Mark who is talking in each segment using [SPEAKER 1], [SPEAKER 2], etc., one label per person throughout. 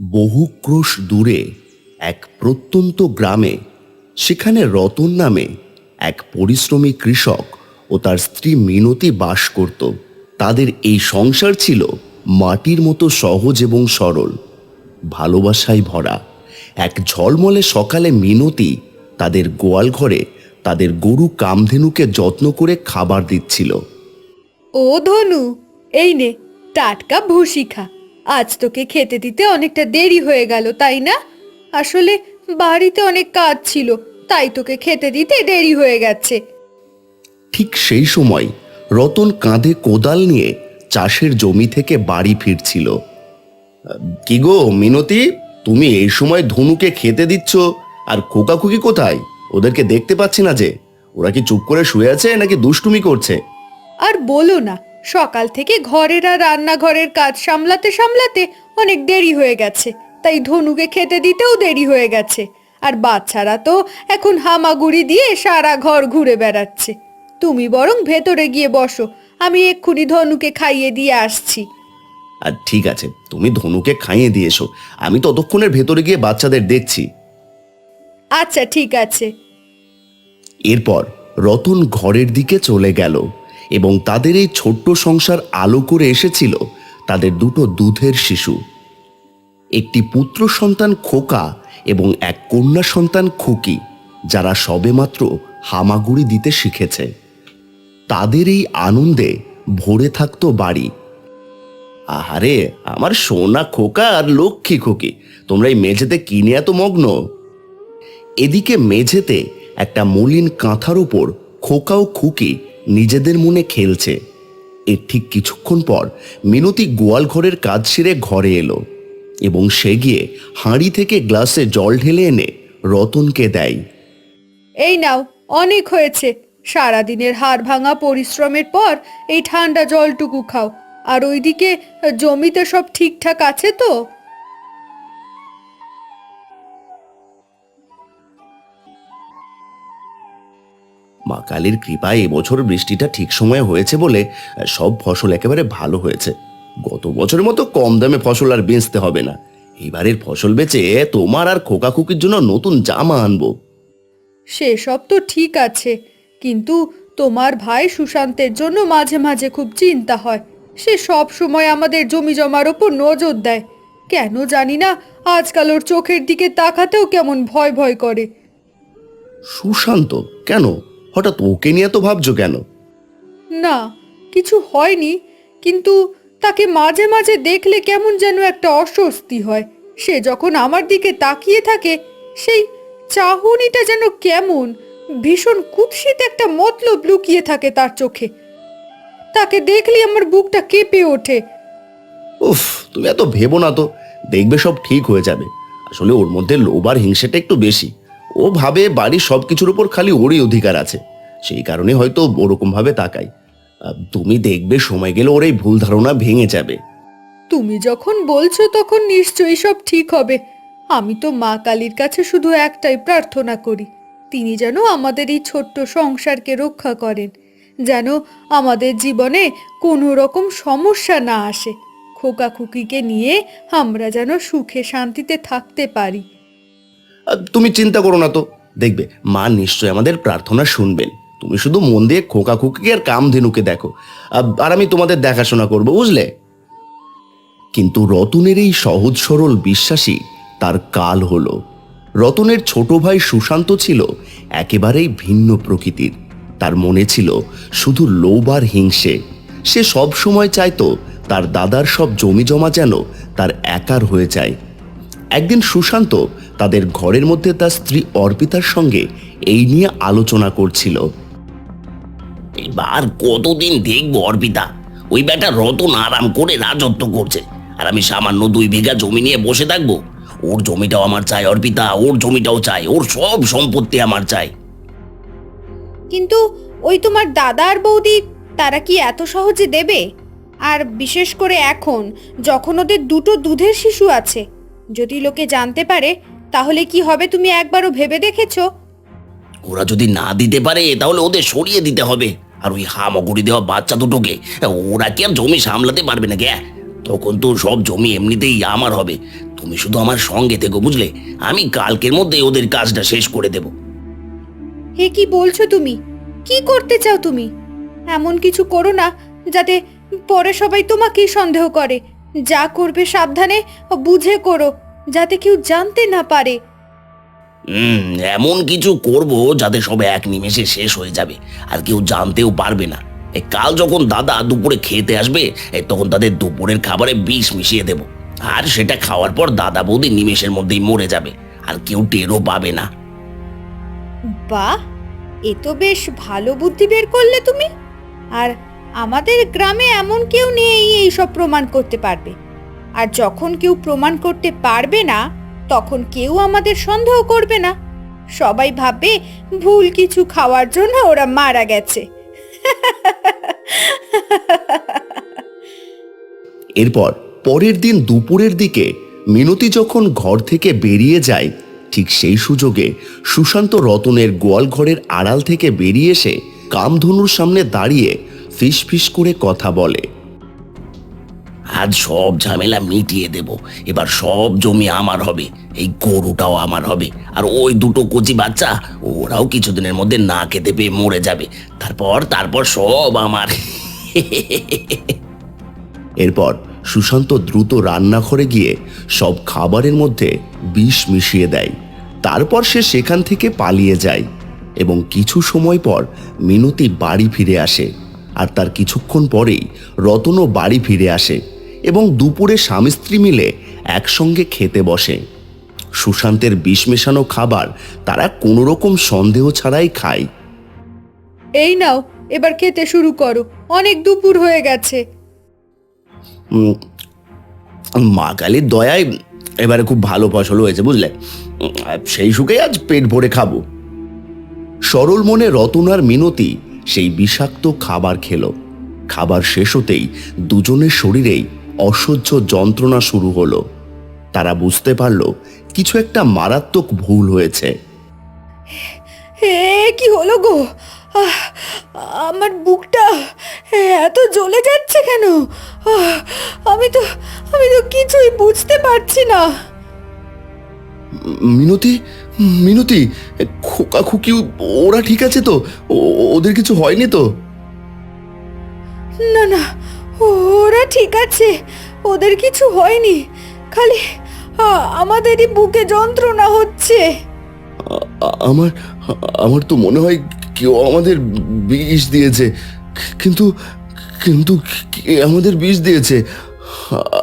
[SPEAKER 1] বহু ক্রোশ দূরে এক প্রত্যন্ত গ্রামে, সেখানে রতন নামে এক পরিশ্রমী কৃষক ও তার স্ত্রী মিনতি বাস করত। তাদের এই সংসার ছিল মাটির মতো সহজ এবং সরল, ভালোবাসায় ভরা। এক ঝলমলে সকালে মিনতি তাদের গোয়াল ঘরে তাদের গরু কামধেনুকে যত্ন করে খাবার দিচ্ছিল।
[SPEAKER 2] ও ধনু, এই নে, টাটকা ভুসি খা। আজ তোকে খেতে দিতে অনেকটা দেরি হয়ে গেল তাই না? আসলে বাড়িতে অনেক কাজ ছিল তাই তোকে খেতে দিতে দেরি হয়ে গেছে।
[SPEAKER 1] ঠিক সেই সময় রতন কাঁধে কোদাল নিয়ে চাষের জমি থেকে বাড়ি ফিরছিল। কি গো মিনতি তুমি এই সময় ধনুকে খেতে দিচ্ছ আর খোকাখুকি কোথায়? ওদেরকে দেখতে পাচ্ছি না যে। ওরা কি চুপ করে শুয়ে আছে নাকি দুষ্টুমি করছে?
[SPEAKER 2] আর বলো না সকাল থেকে ঘরের আর রান্নাঘরের কাজ সামলাতে সামলাতে অনেক দেরি হয়ে গেছে। তাই ধনুকে খেতে দিতেও দেরি হয়ে গেছে। আর বাচ্চারা তো এখন হামাগুড়ি দিয়ে সারা ঘর ঘুরে বেড়াচ্ছে। তুমি বরং ভেতরে গিয়ে বসো আমি এক্ষুনি ধনুকে খাইয়ে দিয়ে আসছি।
[SPEAKER 1] আর ঠিক আছে তুমি ধনুকে খাইয়ে দিয়ে এসো। আমি ততক্ষণের ভেতরে গিয়ে বাচ্চাদের দেখছি।
[SPEAKER 2] আচ্ছা ঠিক আছে।
[SPEAKER 1] এরপর রতন ঘরের দিকে চলে গেল। এবং তাদের এই ছোট্ট সংসার আলো করে এসেছিল তাদের দুটো দুধের শিশু। একটি পুত্র সন্তান খোকা এবং এক কন্যা সন্তান খুকি, যারা সবেমাত্র হামাগুড়ি দিতে শিখেছে। তাদের এই আনন্দে ভরে থাকতো বাড়ি। আহারে, আমার সোনা খোকা আর লক্ষ্মী খুকি, তোমরা এই মেঝেতে কিনে এত মগ্ন? এদিকে মেঝেতে একটা মলিন কাঁথার উপর খোকা ও খুকি নিজেদের মনে খেলছে। এর ঠিক কিছুক্ষণ পর মিনতি গোয়াল ঘরের কাজ সেরে ঘরে এলো এবং সে গিয়ে হাঁড়ি থেকে গ্লাসে জল ঢেলে এনে রতনকে দেয়।
[SPEAKER 2] এই নাও, অনেক হয়েছে। সারাদিনের হাড় ভাঙা পরিশ্রমের পর এই ঠান্ডা জলটুকু খাও। আর ওইদিকে জমিতে সব ঠিকঠাক আছে তো?
[SPEAKER 1] মা কালীর কৃপায় এবছর বৃষ্টিটা ঠিক সময়ে হয়েছে বলে সব ফসল একেবারে ভালো হয়েছে। গত বছরের মতো কম দামে ফসল আর বেচতে হবে না। এবারের ফসল বেচে তোমার আর খোকাখুকির জন্য নতুন জামা আনব।
[SPEAKER 2] সেসব তো ঠিক আছে কিন্তু তোমার ভাই সুশান্তের জন্য মাঝে মাঝে খুব চিন্তা হয়। সে সব সময় আমাদের জমি জমার ওপর নজর দেয়। কেন জানি না আজকাল ওর চোখের দিকে তাকাতেও কেমন ভয় ভয় করে।
[SPEAKER 1] সুশান্ত কেন? হঠাৎ ওকে নিয়ে তো ভাবছ কেন?
[SPEAKER 2] না কিছু হয়নি কিন্তু তাকে মাঝে মাঝে দেখলে কেমন যেন একটা অস্বস্তি হয়। সে যখন আমার দিকে তাকিয়ে থাকে সেই চাহনিটা যেন কেমন ভীষণ কুৎসিত একটা মতলব লুকিয়ে থাকে তার চোখে। তাকে দেখলে আমার বুকটা কেঁপে ওঠে।
[SPEAKER 1] উফ তুমি এত ভেবো না তো দেখবে সব ঠিক হয়ে যাবে। আসলে ওর মধ্যে লোভ আর হিংসেটা একটু বেশি। ও ভাবে বাড়ির সব কিছুর উপর খালি ওরই অধিকার আছে। সেই কারণে হয়তো ওরকম ভাবে তাকাই তুমি দেখবে সময় গেলে ওর এই ভুল ধারণা ভেঙে যাবে।
[SPEAKER 2] তুমি যখন বলছো তখন নিশ্চয়ই সব ঠিক হবে। আমি তো মা কালীর কাছে শুধু একটাই প্রার্থনা করি, তিনি যেন আমাদের এই ছোট্ট সংসারকে রক্ষা করেন, যেন আমাদের জীবনে কোনো রকম সমস্যা না আসে। খোকা খুকিকে নিয়ে আমরা যেন সুখে শান্তিতে থাকতে পারি।
[SPEAKER 1] তুমি চিন্তা করো না তো। দেখবে, মা নিশ্চয়ই আমাদের প্রার্থনা শুনবেন। তুমি শুধু মন দিয়ে খোকা খুকি আর কামধেনুকে দেখো। আর আমি তোমাদের দেখাশোনা করব, বুঝলে? কিন্তু রতনের এই সহজ সরল বিশ্বাসী তার কাল হলো। রতনের ছোট ভাই সুশান্ত ছিল একেবারেই ভিন্ন প্রকৃতির। তার মনে ছিল শুধু লোভ আর হিংসে। সে সব সময় চাইতো তার দাদার সব জমি জমা যেন তার একার হয়ে যায়। একদিন সুশান্ত তাদের ঘরের মধ্যে তার স্ত্রী অর্পিতার সঙ্গে এই নিয়ে আলোচনা করছিল।
[SPEAKER 3] এবার কতদিন দেখব অর্পিতা? ওই বেটা রতন আরাম করে রাজত্ব করছে। আর আমি সামান্য দুই বিঘা জমি নিয়ে বসে থাকব। ওর জমিটাও আমার চাই অর্পিতা ওর জমিটাও চাই ওর সব সম্পত্তি আমার চাই।
[SPEAKER 4] কিন্তু ওই তোমার দাদা আর বৌদি তারা কি এত সহজে দেবে? আর বিশেষ করে এখন যখন ওদের দুটো দুধের শিশু আছে যদি লোকে জানতে পারে তাহলে কি হবে? তুমি একবারও ভেবে দেখেছ?
[SPEAKER 3] ওরা যদি না দিতে পারে তাহলে ওদের সরিয়ে দিতে হবে। আর ওই হামাগুড়ি দেওয়া বাচ্চা দুটোকে ওরা কি আর জমি সামলাতে পারবে না গ্যা তখন তো সব জমি এমনিতেই আমার হবে। তুমি শুধু আমার সঙ্গে থেকো বুঝলে? আমি কালকের মধ্যে ওদের কাজটা শেষ করে দেব।
[SPEAKER 4] হে কি বলছো তুমি? কি করতে চাও তুমি? এমন কিছু করো না যাতে পরে সবাই তোমাকেই সন্দেহ করে। যা করবে সাবধানে বুঝে করো। যাতে কেউ জানতে না পারে।
[SPEAKER 3] হুম এমন কিছু করব যাতে সব এক নিমেষে শেষ হয়ে যাবে আর কেউ জানতেও পারবে না। এ, কাল যখন দাদা দুপুরে খেতে আসবে এ, তখন তাদের দুপুরের খাবারে বিষ মিশিয়ে দেব। আর সেটা খাওয়ার পর দাদা বৌদি নিমেষের মধ্যেই মরে যাবে আর কেউ টেরও পাবে না।
[SPEAKER 4] বাহ! এ তো বেশ ভালো বুদ্ধি বের করলে তুমি। আর আমাদের গ্রামে এমন কেউ নেই এইসব প্রমাণ করতে পারবে। আর যখন কেউ প্রমাণ করতে পারবে না, তখন কেউ আমাদের সন্দেহ করবে না। সবাই ভাববে ভুল কিছু খাওয়ার জন্য ওরা মারা গেছে।
[SPEAKER 1] এরপর পরের দিন দুপুরের দিকে মিনতি যখন ঘর থেকে বেরিয়ে যায়, ঠিক সেই সুযোগে সুশান্ত রতনের গোয়াল ঘরের আড়াল থেকে বেরিয়ে এসে কামধনুর সামনে দাঁড়িয়ে ফিস ফিস করে কথা বলে।
[SPEAKER 3] আজ সব ঝামেলা মিটিয়ে দেব। এবার সব জমি আমার হবে, এই গরুটাও আমার হবে, আর ওই দুটো কচি বাচ্চা ওরাও কিছুদিনের মধ্যে না খেতে পেয়ে মরে যাবে। তারপর তারপর সব আমার।
[SPEAKER 1] এরপর সুশান্ত দ্রুত রান্নাঘরে গিয়ে সব খাবারের মধ্যে বিষ মিশিয়ে দেয়। তারপর সে সেখান থেকে পালিয়ে যায় এবং কিছু সময় পর মিনতি বাড়ি ফিরে আসে। আর তার কিছুক্ষণ পরেই রতনও বাড়ি ফিরে আসে। এবং দুপুরে স্বামী স্ত্রী মিলে একসঙ্গে খেতে বসে। সুশান্তের বিষ মেশানো খাবার তারা কোনো রকম সন্দেহ ছাড়াই খায়।
[SPEAKER 2] এই নাও এবার খেতে শুরু করো অনেক দুপুর হয়ে গেছে।
[SPEAKER 1] উম, মা কালীর দয়ায় এবারে খুব ভালো ফসল হয়েছে বুঝলে? উম, সেই সুখে আজ পেট ভরে খাব। সরল মনে রতন আর মিনতি সেই বিষাক্ত খাবার খেলো। খাবার শেষ হতেই দুজনের শরীরেই অসহ্য যন্ত্রণা শুরু হলো। তারা বুঝতে পারল কিছু একটা মারাত্মক ভুল হয়েছে।
[SPEAKER 2] হে কি হলো গো? আহ, আমার বুকটা এত জ্বলে যাচ্ছে কেন? আহ, আমি তো আমি তো কিছুই বুঝতে পারছি না।
[SPEAKER 1] মিনতি মিনতি খোকা খুকি ওরা ঠিক আছে তো? ও- ওদের কিছু হয়নি তো?
[SPEAKER 2] না না ওরা ঠিক আছে ওদের কিছু হয়নি খালি আমাদেরই বুকে যন্ত্রণা হচ্ছে।
[SPEAKER 1] আমার আমার তো মনে হয় কেউ আমাদের বিষ দিয়েছে কিন্তু কিন্তু আমাদের বিষ দিয়েছে?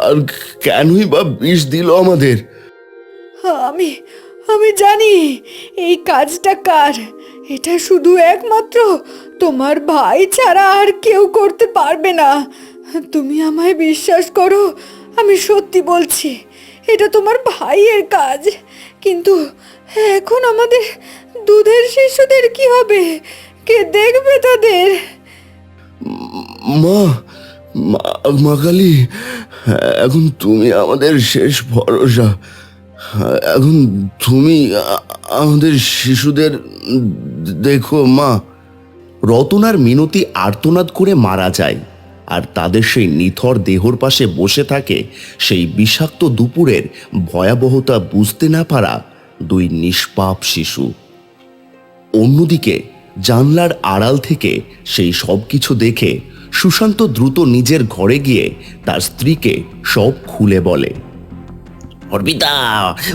[SPEAKER 1] আর কেনই বা বিষ দিল আমাদের?
[SPEAKER 2] আমি আমি জানি এই কাজটা কার? এটা শুধু একমাত্র তোমার ভাই ছাড়া আর কেউ করতে পারবে না। তুমি আমায় বিশ্বাস করো, আমি সত্যি বলছি, এটা তোমার ভাইয়ের কাজ। কিন্তু এখন আমাদের দুধের শিশুদের কি হবে? কে দেখবে তাদের?
[SPEAKER 1] মা, মা- মা কালী, এখন তুমি আমাদের শেষ ভরসা। এখন তুমি আমাদের শিশুদের দেখো, মা। রতন আর মিনতি আর্তনাদ করে মারা যায়, আর তাদের সেই নিথর দেহর পাশে বসে থাকে সেই বিষাক্ত দুপুরের ভয়াবহতা বুঝতে না পারা দুই নিষ্পাপ শিশু। অন্যদিকে জানলার আড়াল থেকে সেই সব কিছু দেখে সুশান্ত দ্রুত নিজের ঘরে গিয়ে তার স্ত্রীকে সব খুলে বলে।
[SPEAKER 3] অর্পিতা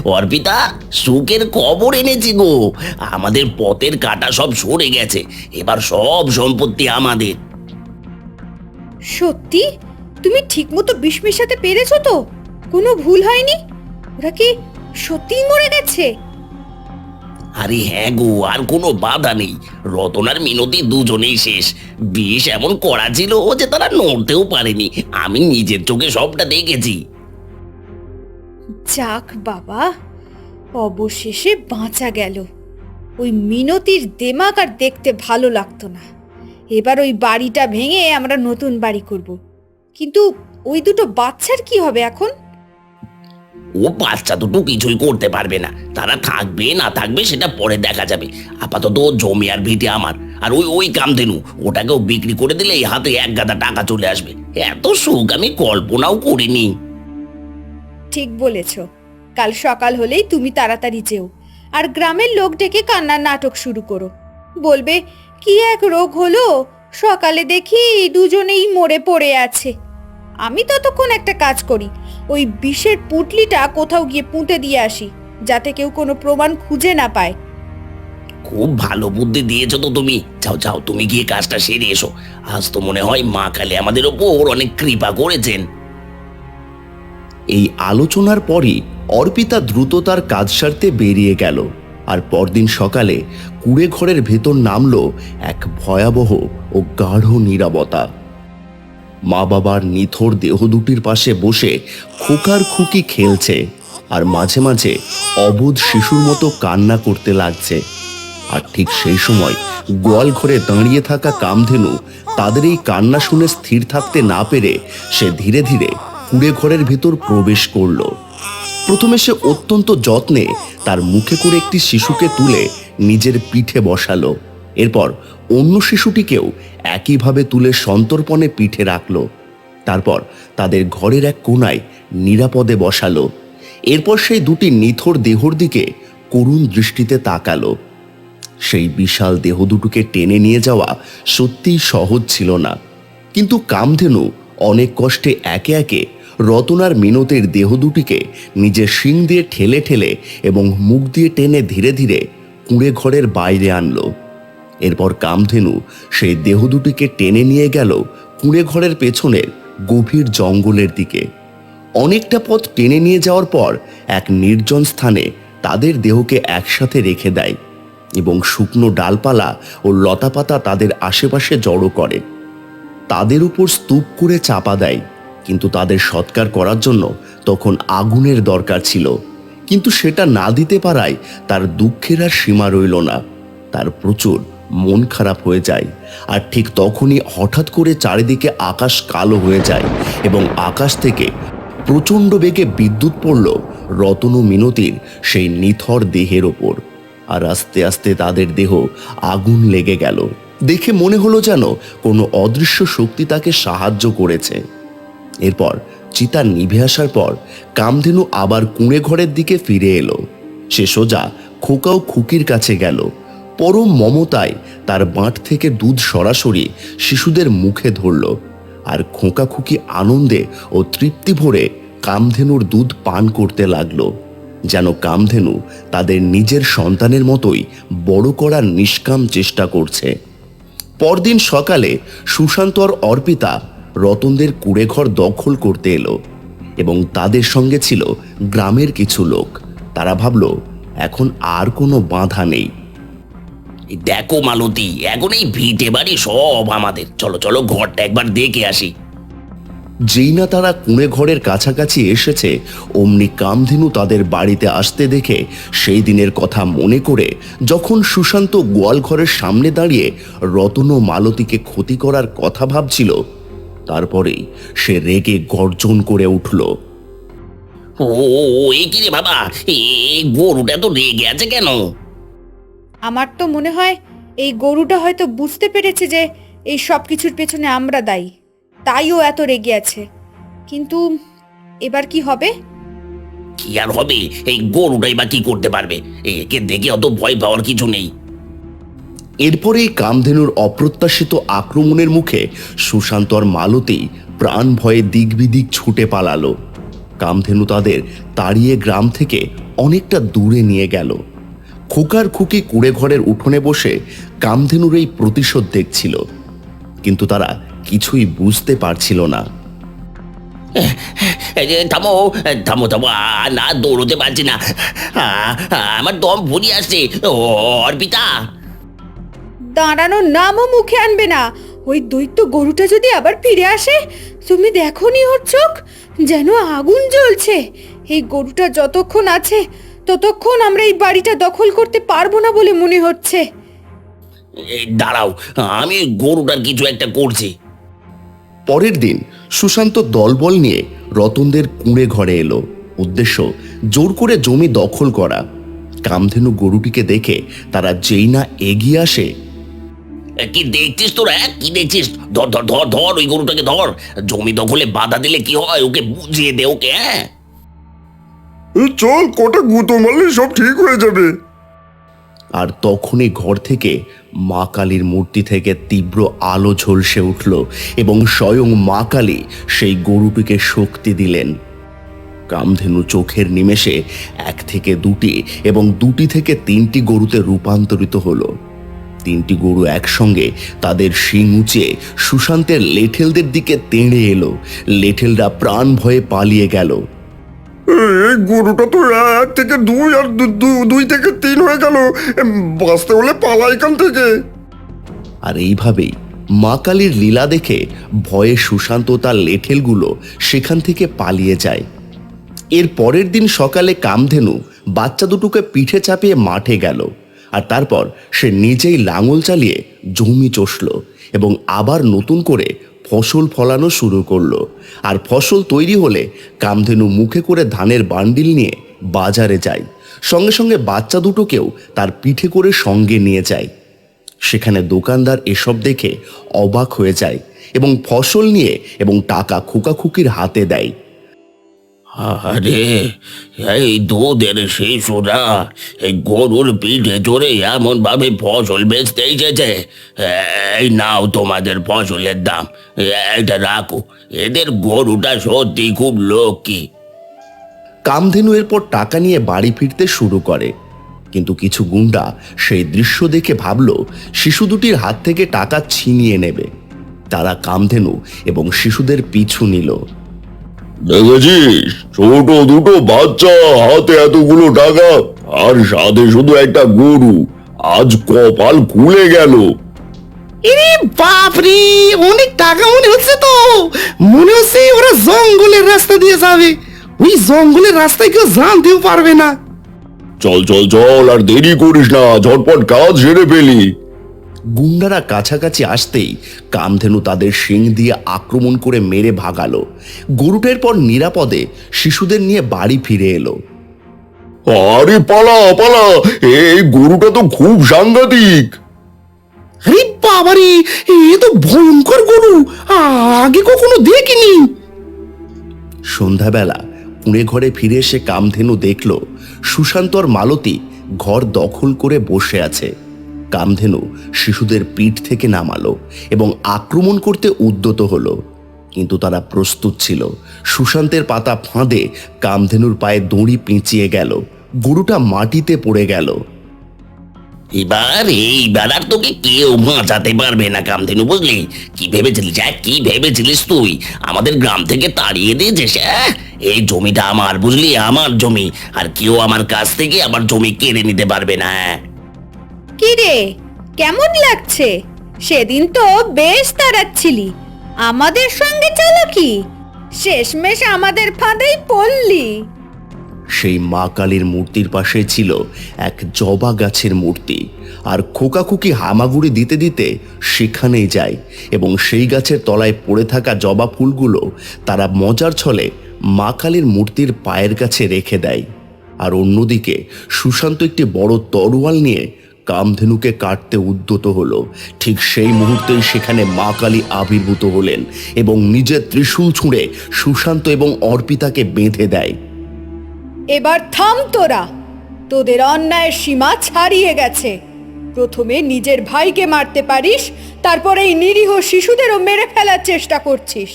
[SPEAKER 3] অর্পিতা সুখের খবর এনেছি গো। আমাদের পথের কাটা সব সরে গেছে এবার সব সম্পত্তি আমাদের।
[SPEAKER 4] সত্যি? তুমি ঠিকমতো বিষ মেশাতে পেরেছ তো? কোনো ভুল হয়নি? ওরা কি সত্যিই মরে গেছে?
[SPEAKER 3] আরে হ্যাঁ গো আর কোনো বাধা নেই। রতন আর মিনতি দুজনেই শেষ। বিষ এমন করা ছিল যে তারা নড়তেও পারেনি। আমি নিজের চোখে সবটা দেখেছি।
[SPEAKER 4] যাক বাবা, অবশেষে বাঁচা গেল। ওই মিনতির দেমাক আর দেখতে ভালো লাগতো না। এবার ওই বাড়িটা ভেঙে আমরা নতুন বাড়ি করব। কিন্তু ওই দুটো বাচ্চার কি হবে এখন?
[SPEAKER 3] ও বাচ্চা দুটো কিছুই করতে পারবে না। তারা থাকবে, না থাকবে সেটা পরে দেখা যাবে। আপাতত জমি আর ভিটে আমার। আর ওই ওই কাম কামধেনু, ওটাকেও বিক্রি করে দিলে এই হাতে এক গাদা টাকা চলে আসবে। এত সুখ আমি কল্পনাও করিনি।
[SPEAKER 4] ঠিক বলেছ। কাল সকাল হলেই তুমি তাড়াতাড়ি যেও, আর গ্রামের লোক ডেকে কান্নার নাটক শুরু করো। বলবে, কি এক রোগ হলো? সকালে দেখি দুজনেই মরে পড়ে আছে। আমি ততক্ষণ একটা কাজ করি, ওই বিষের পুটলিটা কোথাও গিয়ে পুঁতে দিয়ে আসি, যাতে কেউ কোনো প্রমাণ খুঁজে না পায়।
[SPEAKER 3] খুব ভালো বুদ্ধি দিয়েছ তো তুমি। যাও যাও, তুমি গিয়ে কাজটা সেরে এসো। আজ তো মনে হয় মা কালী আমাদের ওপর অনেক কৃপা করেছেন।
[SPEAKER 1] এই আলোচনার পরই অর্পিতা দ্রুত তার কাজ সারতে বেরিয়ে গেল। আর পরদিন সকালে কুড়ে ঘরের ভেতর নামলো এক ভয়াবহ ও গাঢ় নীরবতা। মা বাবার নিথর দেহ দুটির পাশে বসে খোকার খুকি খেলছে আর মাঝে মাঝে অবোধ শিশুর মতো কান্না করতে লাগছে। আর ঠিক সেই সময় গোয়াল ঘরে দাঁড়িয়ে থাকা কামধেনু তাদের এই কান্না শুনে স্থির থাকতে না পেরে সে ধীরে ধীরে কুড়ে ঘরের ভেতর প্রবেশ করল। প্রথমে সে অত্যন্ত যত্নে তার মুখে করে একটি শিশুকে তুলে নিজের পিঠে বসালো। এরপর অন্য শিশুটিকেও একইভাবে তুলে সন্তর্পণে পিঠে রাখল। তারপর তাদের ঘরের এক কোনায় নিরাপদে বসালো। এরপর সেই দুটি নিথর দেহর দিকে করুণ দৃষ্টিতে তাকালো। সেই বিশাল দেহ দুটোকে টেনে নিয়ে যাওয়া সত্যিই সহজ ছিল না। কিন্তু কামধেনু অনেক কষ্টে একে একে রতনার মিনতের দেহ দুটিকে নিজের শিং দিয়ে ঠেলে ঠেলে এবং মুখ দিয়ে টেনে ধীরে ধীরে কুঁড়ে ঘরের বাইরে আনলো। এরপর কামধেনু সেই দেহ দুটিকে টেনে নিয়ে গেল কুঁড়ে ঘরের পেছনের গভীর জঙ্গলের দিকে। অনেকটা পথ টেনে নিয়ে যাওয়ার পর এক নির্জন স্থানে তাদের দেহকে একসাথে রেখে দেয় এবং শুকনো ডালপালা ও লতাপাতা তাদের আশেপাশে জড়ো করে। তাদের উপর স্তূপ করে চাপা দেয়। কিন্তু তাদের সৎকার করার জন্য তখন আগুনের দরকার ছিল। কিন্তু সেটা না দিতে পারায় তার দুঃখের আর সীমা রইল না। তার প্রচুর মন খারাপ হয়ে যায় আর ঠিক তখনই হঠাৎ করে চারিদিকে আকাশ কালো হয়ে যায় এবং আকাশ থেকে প্রচণ্ড বেগে বিদ্যুৎ পড়ল রতন মিনতির সেই নিথর দেহের ওপর। আর আস্তে আস্তে তাদের দেহ আগুন লেগে গেল। দেখে মনে হলো যেন কোনো অদৃশ্য শক্তি তাকে সাহায্য করেছে। এরপর চিতা নিভে আসার পর কামধেনু আবার কুঁড়ে ঘরের দিকে ফিরে এলো। সে সোজা খোকাও খুকির কাছে গেল। পরম মমতায় তার বাঁট থেকে দুধ সরাসরি শিশুদের মুখে ধরল আর খোকা খুকি আনন্দে ও তৃপ্তি ভরে কামধেনুর দুধ পান করতে লাগল। যেন কামধেনু তাদের নিজের সন্তানের মতোই বড় করার নিষ্কাম চেষ্টা করছে। পরদিন সকালে সুশান্ত আর অর্পিতা রতনদের কুড়েঘর দখল করতে এলো এবং তাদের সঙ্গে ছিল গ্রামের কিছু লোক। তারা ভাবল এখন আর কোনো বাধা নেই।
[SPEAKER 3] দেখো মালতী এখন এই ভিটে বাড়ি সব আমাদের। চলো চলো ঘরটা একবার দেখে আসি।
[SPEAKER 1] যেই না তারা কুঁড়ে ঘরের কাছাকাছি এসেছে অমনি কামধেনু তাদের বাড়িতে আসতে দেখে সেই দিনের কথা মনে করে যখন সুশান্ত গোয়াল ঘরের সামনে দাঁড়িয়ে রতন ও মালতীকে ক্ষতি করার কথা ভাবছিল তারপরেই সে রেগে গর্জন করে উঠল।
[SPEAKER 3] ও ও, ও, এ কি রে বাবা? এই গরুটা তো রেগে আছে কেন?
[SPEAKER 4] আমার তো মনে হয় এই গরুটা হয়তো বুঝতে পেরেছে যে এই সব কিছুর পেছনে আমরা দায়ী। তাই ও এত রেগে আছে। কিন্তু এবার কি হবে?
[SPEAKER 3] কি আর হবে? এই গরুটাই বা কি করতে পারবে? একে দেখে অত ভয় পাওয়ার কিছু নেই।
[SPEAKER 1] এরপরেই কামধেনুর অপ্রত্যাশিত আক্রমণের মুখে সুশান্ত আর মালতী প্রাণ ভয়ে দিক বিদিক ছুটে পালালো। কামধেনু তাদের তাড়িয়ে গ্রাম থেকে অনেকটা দূরে নিয়ে গেল। খোকার খুকি কুড়ে ঘরের উঠোনে বসে কামধেনুর এই প্রতিশোধ দেখছিল। কিন্তু তারা কিছুই বুঝতে পারছিল না।
[SPEAKER 3] থামো থামো থামো না দৌড়তে পারছি না। আমার দম ফুরিয়ে আসছে। অর্পিতা।
[SPEAKER 4] দাঁড়ানোর নামও মুখে আনবে না। ওই দৈত্য গরুটা যদি আবার ফিরে আসে তুমি দেখোনি ওর চোখ? যেন আগুন জ্বলছে। এই গরুটা যতক্ষণ আছে ততক্ষণ আমরা এই বাড়িটা দখল করতে পারব না বলে মনে হচ্ছে।
[SPEAKER 3] এই, দাঁড়াও আমি গরুটার কিছু একটা করছি।
[SPEAKER 1] পরের দিন সুশান্ত দলবল নিয়ে রতনদের কুঁড়ে ঘরে এলো। উদ্দেশ্য জোর করে জমি দখল করা। কামধেনু গরুটিকে দেখে তারা যেই না এগিয়ে আসে
[SPEAKER 3] কি দেখছিস তোরা হ্যাঁ? কি দেখছিস? ধর ধর ধর ধর ওই গরুটাকে ধর। জমি দখলে বাধা দিলে কি হয়? ওকে বুঝিয়ে দে ওকে হ্যাঁ?
[SPEAKER 5] চল কটা গুঁতো মারলে সব ঠিক হয়ে যাবে।
[SPEAKER 1] আর তখনই ঘর থেকে মা কালীর মূর্তি থেকে তীব্র আলো ঝলসে উঠল এবং স্বয়ং মা কালী সেই গরুটিকে শক্তি দিলেন। কামধেনু চোখের নিমেষে এক থেকে দুটি এবং দুটি থেকে তিনটি গরুতে রূপান্তরিত হলো। তিনটি গরু একসঙ্গে তাদের শিং উঁচিয়ে সুশান্তের লেঠেলদের দিকে তেড়ে এলো। লেঠেলরা প্রাণ ভয়ে পালিয়ে গেল।
[SPEAKER 5] এই গরুটা তো এক থেকে দুই আর দুই থেকে তিন হয়ে গেল। বাঁচতে হলে পালা এখান থেকে।
[SPEAKER 1] আর এইভাবেই মা কালীর লীলা দেখে ভয়ে সুশান্ত তার লেঠেলগুলো সেখান থেকে পালিয়ে যায়। এর পরের দিন সকালে কামধেনু বাচ্চা দুটোকে পিঠে চাপিয়ে মাঠে গেল। আর তারপর সে নিজেই লাঙল চালিয়ে জমি চষল এবং আবার নতুন করে ফসল ফলানো শুরু করল। আর ফসল তৈরি হলে কামধেনু মুখে করে ধানের বান্ডিল নিয়ে বাজারে যায়। সঙ্গে সঙ্গে বাচ্চা দুটোকেও তার পিঠে করে সঙ্গে নিয়ে যায়। সেখানে দোকানদার এসব দেখে অবাক হয়ে যায় এবং ফসল নিয়ে এবং টাকা খুকাখুকির হাতে দেয়।
[SPEAKER 3] আরে, এই দুধের শিশুরা, এই গরুর পিঠে চড়ে এমন ভাবে ফসল বেচতে এসেছে। এই নাও তোমাদের ফসলের দাম এটা রাখো, এদের গরুটা সত্যি খুব লক্ষ্মী।
[SPEAKER 1] কামধেনু এরপর টাকা নিয়ে বাড়ি ফিরতে শুরু করে। কিন্তু কিছু গুন্ডা সেই দৃশ্য দেখে ভাবল, শিশু দুটির হাত থেকে টাকা ছিনিয়ে নেবে। তারা কামধেনু এবং শিশুদের পিছু নিল।
[SPEAKER 5] দেখেছিস? ছোট দুটো বাচ্চা হাতে এতগুলো টাকা আর সাথে শুধু একটা গরু। আজ কপাল খুলে গেল।
[SPEAKER 6] এরে বাপরে অনেক টাকা মনে হচ্ছে তো। মনে হচ্ছে ওরা জঙ্গলের রাস্তা দিয়ে যাবে। ওই জঙ্গলের রাস্তায় কেউ জানতেও পারবে না।
[SPEAKER 5] চল চল চল আর দেরি করিস না। ঝটপট কাজ সেরে ফেলি।
[SPEAKER 1] গুন্ডারা কাছাকাছি আসতেই কামধেনু তাদের শিং দিয়ে আক্রমণ করে মেরে ভাগালো। গরুটের পর নিরাপদে শিশুদের নিয়ে বাড়ি ফিরে এলো।
[SPEAKER 5] আরে পালা পালা এই গরুটা তো খুব সাংঘাতিক।
[SPEAKER 6] আরে বাবারে এ তো ভয়ঙ্কর গরু আগে কখনো দেখিনি।
[SPEAKER 1] সন্ধ্যাবেলা পুড়ে ঘরে ফিরে এসে কামধেনু দেখল সুশান্ত আর মালতী ঘর দখল করে বসে আছে। কামধেনু শিশুদের পিঠ থেকে নামালো এবং আক্রমণ করতে উদ্যত হলো। কিন্তু তারা প্রস্তুত ছিল। সুশান্তের পাতা ফাঁদে কামধেনুর পায়ে দড়ি পেঁচিয়ে গেল। গরুটা মাটিতে পড়ে গেল।
[SPEAKER 3] এবার এইবার আর তোকে কেউ বাঁচাতে পারবে না কামধেনু, বুঝলি? কি ভেবেছিলিস হ্যাঁ? কি ভেবেছিলিস তুই? আমাদের গ্রাম থেকে তাড়িয়ে দিয়েছিস হ্যাঁ? এই জমিটা আমার, বুঝলি? আমার জমি। আর কেউ আমার কাছ থেকে আমার জমি কেড়ে নিতে পারবে না হ্যাঁ?
[SPEAKER 4] কি রে? কেমন লাগছে? সেদিন তো বেশ তাড়াচ্ছিলি। আমাদের সঙ্গে চালাকি শেষমেশ আমাদের ফাঁদেই পড়লি।
[SPEAKER 1] সেই মা কালীর মূর্তির পাশে ছিল এক জবা গাছের মূর্তি। আর খোকাখুকি হামাগুড়ি দিতে দিতে সেখানেই যায় এবং সেই গাছের তলায় পড়ে থাকা জবা ফুলগুলো তারা মজার ছলে মা কালীর মূর্তির পায়ের কাছে রেখে দেয়। আর অন্যদিকে সুশান্ত একটি বড় তরোয়াল নিয়ে কামধেনুকে কাটতে উদ্যত হলো। ঠিক সেই মুহূর্তেই সেখানে মা কালী আবির্ভূত হলেন এবং নিজের ত্রিশূল ছুঁড়ে সুশান্ত এবং অর্পিতাকে বেঁধে দেয়।
[SPEAKER 2] এবার থাম তোরা। তোদের অন্যায়ের সীমা ছাড়িয়ে গেছে। প্রথমে নিজের ভাইকে মারতে পারিস, তারপরে এই নিরীহ শিশুদেরও মেরে ফেলার চেষ্টা করছিস।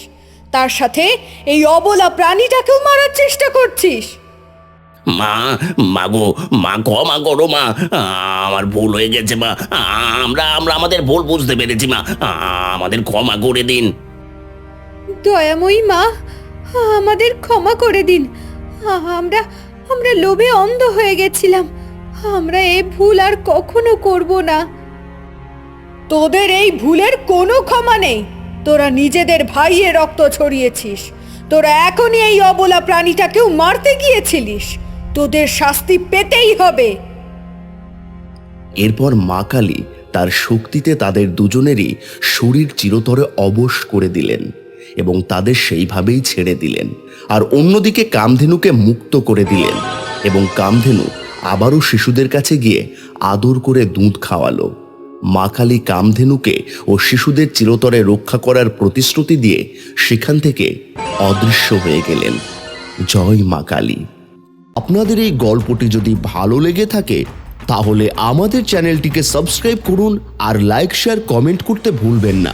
[SPEAKER 2] তার সাথে এই অবলা প্রাণীটাকেও মারার চেষ্টা করছিস।
[SPEAKER 3] মা মা গো মা ক্ষমা করো মা আমার ভুল হয়ে গেছে মা আমরা আমরা আমাদের ভুল বুঝতে পেরেছি মা আমাদের ক্ষমা করে দিন।
[SPEAKER 2] দয়াময়ী মা আমাদের ক্ষমা করে দিন। আমরা আমরা লোভে অন্ধ হয়ে গেছিলাম। আমরা এ ভুল আর কখনো করব না। তোদের এই ভুলের কোনো ক্ষমা নেই। তোরা নিজেদের ভাইয়ের রক্ত ছড়িয়েছিস। তোরা এখনই এই অবলা প্রাণীটাকেও মারতে গিয়েছিলিস। তোদের শাস্তি পেতেই হবে।
[SPEAKER 1] এরপর মা কালী তার শক্তিতে তাদের দুজনেরই শরীর চিরতরে অবশ করে দিলেন এবং তাদের সেইভাবেই ছেড়ে দিলেন আর অন্যদিকে কামধেনুকে মুক্ত করে দিলেন এবং কামধেনু আবারও শিশুদের কাছে গিয়ে আদর করে দুধ খাওয়ালো। মা কালী কামধেনুকে ও শিশুদের চিরতরে রক্ষা করার প্রতিশ্রুতি দিয়ে সেখান থেকে অদৃশ্য হয়ে গেলেন। জয় মা কালী। আপনাদের এই গল্পটি যদি ভালো লেগে থাকে, তাহলে আমাদের চ্যানেলটিকে সাবস্ক্রাইব করুন আর লাইক, শেয়ার, কমেন্ট করতে ভুলবেন না।